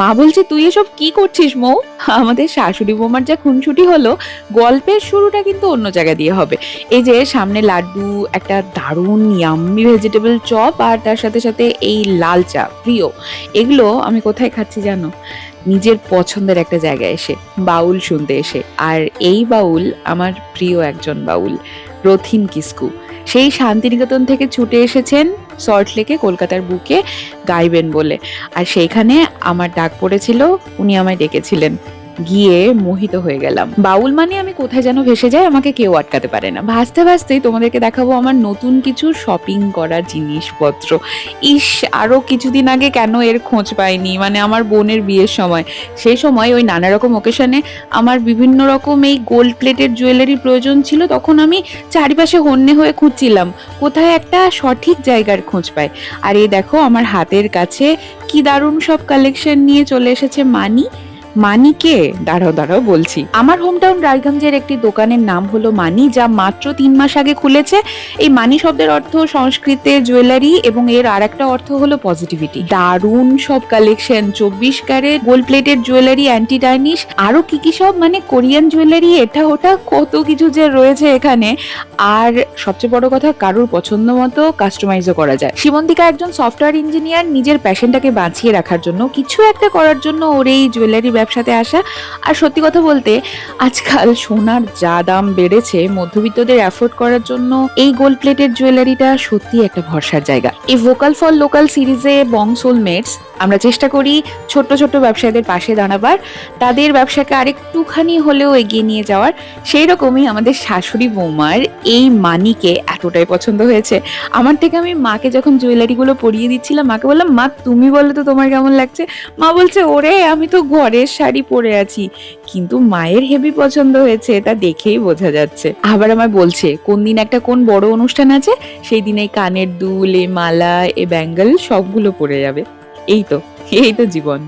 মা বলছে, তুই এসব কি করছিস মৌ? আমাদের শাশুড়ি বৌমার যা খুনসুটি হলো, গল্পের শুরুটা কিন্তু অন্য জায়গা দিয়ে হবে। এই যে সামনে লাড্ডু, একটা দারুণ ইয়াম্মি ভেজিটেবল চপ আর তার সাথে সাথে এই লাল চা, প্রিয়। এগুলো আমি কোথায় খাচ্ছি জানো? নিজের পছন্দের একটা জায়গায় এসে, বাউল শুনতে এসে। আর এই বাউল আমার প্রিয় একজন বাউল, রথিন কিস্কু। সেই শান্তিনিকেতন থেকে ছুটে এসেছেন সল্ট লেকে কলকাতার বুকে গাইবেন বলে। আর সেইখানে আমার ডাক পড়েছিল উনি আমায় ডেকেছিলেন। গিয়ে মোহিত হয়ে গেলাম। বাউল মানে আমি কোথায় যেন ভেসে যাই, আমাকে কেউ আটকাতে পারে না। ভাসতে ভাসতেই তোমাদেরকে দেখাবো আমার নতুন কিছু শপিং করার জিনিসপত্র। ইস, আরও কিছুদিন আগে কেন এর খোঁজ পাইনি? মানে আমার বোনের বিয়ের সময়। সেই সময় ওই নানা রকম ওকেশনে আমার বিভিন্ন রকম এই গোল্ড প্লেটের জুয়েলারি প্রয়োজন ছিল, তখন আমি চারিপাশে হন্যে হয়ে খুঁজছিলাম। কোথায় একটা সঠিক জায়গার খোঁজ পাই। আর এই দেখো, আমার হাতের কাছে কি দারুণ সব কালেকশন নিয়ে চলে এসেছে মানি। মানি কে দাঁড়াও দাঁড়াও, বলছি। আমার হোমটাউন রায়গঞ্জের একটি দোকানের নাম হলো মানি, যা মাত্র তিন মাস আগে খুলেছে। এই মানি শব্দের অর্থ সংস্কৃতে জুয়েলারি এবং এর আর একটা অর্থ হলো পজিটিভিটি দারুণ সব কালেকশন চব্বিশ ক্যারেট গোল্ড প্লেটের জুয়েলারি অ্যান্টি ডাইনিশ আরও কি কি সব? মানে কোরিয়ান জুয়েলারি এটা, ওটা, কত কিছু যে রয়েছে এখানে। আর সবচেয়ে বড় কথা, কারোর পছন্দ মতো কাস্টমাইজও করা যায়। সীমন্তিকা একজন সফটওয়্যার ইঞ্জিনিয়ার নিজের প্যাশনটাকে বাঁচিয়ে রাখার জন্য, কিছু একটা করার জন্য ওর এই জুয়েলারি ব্যবসাতে আসা। আর সত্যি কথা বলতে, আজকাল সোনার যা দাম বেড়েছে, মধ্যবিত্তদের অ্যাফোর্ড করার জন্য এই গোল্ড প্লেটের জুয়েলারিটা সত্যি একটা ভরসার জায়গা। এই ভোকাল ফর লোকাল সিরিজে বং সোলমেটস আমরা চেষ্টা করি ছোট্ট ছোট্ট ব্যবসায়ীদের পাশে দাঁড়াবার। তাদের ব্যবসাকে আরেকটুখানি হলেও এগিয়ে নিয়ে যাওয়ার। সেই রকমই আমাদের শাশুড়ি বৌমার এই মানিকে এতটাই পছন্দ হয়েছে। আমার থেকে আমি মাকে যখন জুয়েলারিগুলো পরিয়ে দিচ্ছিলাম, মাকে বললাম, মা, তুমি বলো তো তোমার কেমন লাগছে? মা বলছে, ওরে, আমি তো ঘরের শাড়ি পরে আছি। কিন্তু মায়ের হেবি পছন্দ হয়েছে, তা দেখেই বোঝা যাচ্ছে। আবার আমায় বলছে, কোন দিন একটা কোন বড় অনুষ্ঠান আছে, সেই দিন এই কানের দুল, এ মালা, এ ব্যাঙ্গল সবগুলো পরে যাবে। এই তো এই তো জীবন।